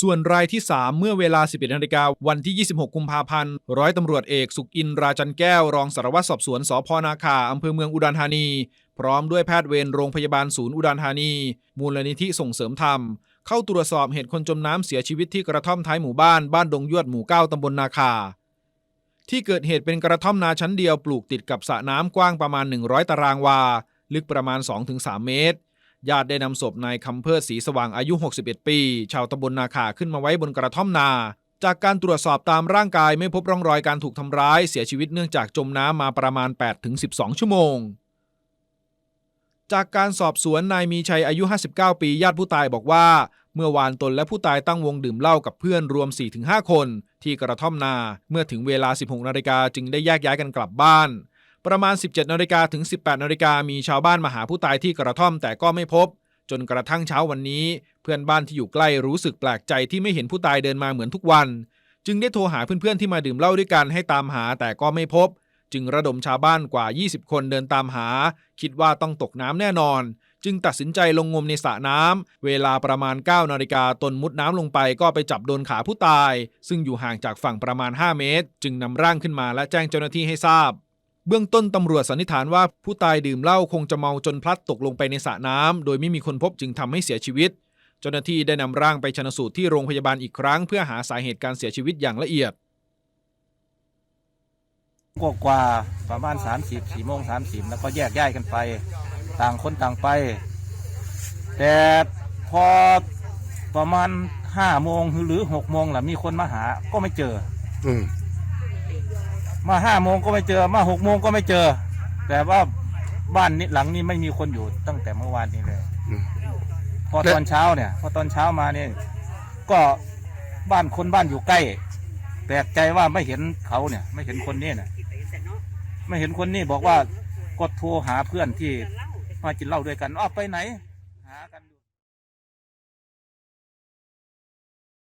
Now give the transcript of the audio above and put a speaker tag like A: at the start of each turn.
A: ส่วนรายที่ 3 เมื่อเวลา 11นาฬิกาวันที่ 26 กุมภาพันธ์ ร้อยตำรวจเอกสุขอินราจันแก้ว รองสารวัตรสอบสวนสพนาคาอำเภอเมืองอุดรธานี พร้อมด้วยแพทย์เวรโรงพยาบาลศูนย์อุดรธานี มูลนิธิส่งเสริมธรรม เข้าตรวจสอบเหตุคนจมน้ำเสียชีวิตที่กระท่อมท้ายหมู่บ้านบ้านดงยวดหมู่เก้าตำบลนาคา ที่เกิดเหตุเป็นกระท่อมนาชั้นเดียวปลูกติดกับสระน้ำกว้างประมาณ 100 ตารางวา ลึกประมาณ 2-3 เมตร ญาติได้นำศพนายคำเพิดศรีสว่างอายุ 61 ปี ชาวตำบลนาขาขึ้นมาไว้บนกระท่อมนา จากการตรวจสอบตามร่างกายไม่พบร่องรอยการถูกทำร้ายเสียชีวิตเนื่องจากจมน้ำมาประมาณ 8-12 ชั่วโมง จากการสอบสวนนายมีชัยอายุ 59 ปี ญาติผู้ตายบอกว่า เมื่อวานตนและผู้ตายตั้งวงดื่มเหล้ากับเพื่อนรวม 4-5 คน ที่กระท่อมนา เมื่อถึงเวลา 16 นาฬิกาจึงได้แยกย้ายกันกลับบ้าน ประมาณ 17นาฬิกาถึง 18นาฬิกามีชาวบ้านมาหาผู้ตายที่กระท่อมแต่ก็ไม่พบ จนกระทั่งเช้าวันนี้ เพื่อนบ้านที่อยู่ใกล้รู้สึกแปลกใจที่ไม่เห็นผู้ตายเดินมาเหมือนทุกวัน จึงได้โทรหาเพื่อนๆที่มาดื่มเหล้าด้วยกันให้ตามหาแต่ก็ไม่พบ จึงระดมชาวบ้านกว่า 20 คนเดินตามหา คิดว่าต้องตกน้ำแน่นอน จึงตัดสินใจลงงมในสระน้ำเวลาประมาณ9นาฬิกาตนมุดน้ำลงไปก็ไปจับโดนขาผู้ตาย ซึ่งอยู่ห่างจากฝั่งประมาณ 5 เมตร จึงนำร่างขึ้นมาและแจ้งเจ้าหน้าที่ให้ทราบ เบื้องต้นตำรวจสันนิษฐานว่าผู้ตายดื่มเหล้าคงจะเมาจนพลัดตกลงไปในสระน้ำโดยไม่มีคนพบจึงทำให้เสียชีวิต เจ้าหน้าที่ได้นำร่างไปชนสูตรที่โรงพยาบาลอีกครั้ง เพื่อหาสาเหตุการเสียชีวิตอย่างละเอียด
B: กว่ากว่าประมาณสามสิบสี่โมงสามสิบแล้วก็แยกย้ายกันไป ต่างคนต่างไป แต่พอประมาณห้าโมงหรือหกโมงแหละมีคนมาหาก็ไม่เจอ
C: อืม
B: มาห้าโมงก็ไม่เจอ มาหกโมงก็ไม่เจอ แต่ว่าบ้านนี้หลังนี้ไม่มีคนอยู่ตั้งแต่เมื่อวานนี้เลย
C: อืม
B: พอตอนเช้าเนี่ย พอตอนเช้ามาเนี่ยก็บ้านคนบ้านอยู่ใกล้แปลกใจว่าไม่เห็นเขาเนี่ย ไม่เห็นคนนี้เนี่ยไม่เห็นคนนี้บอกว่ากดโทรหาเพื่อนที่มากินเหล้าด้วยกันอ้อไปไหนหากัน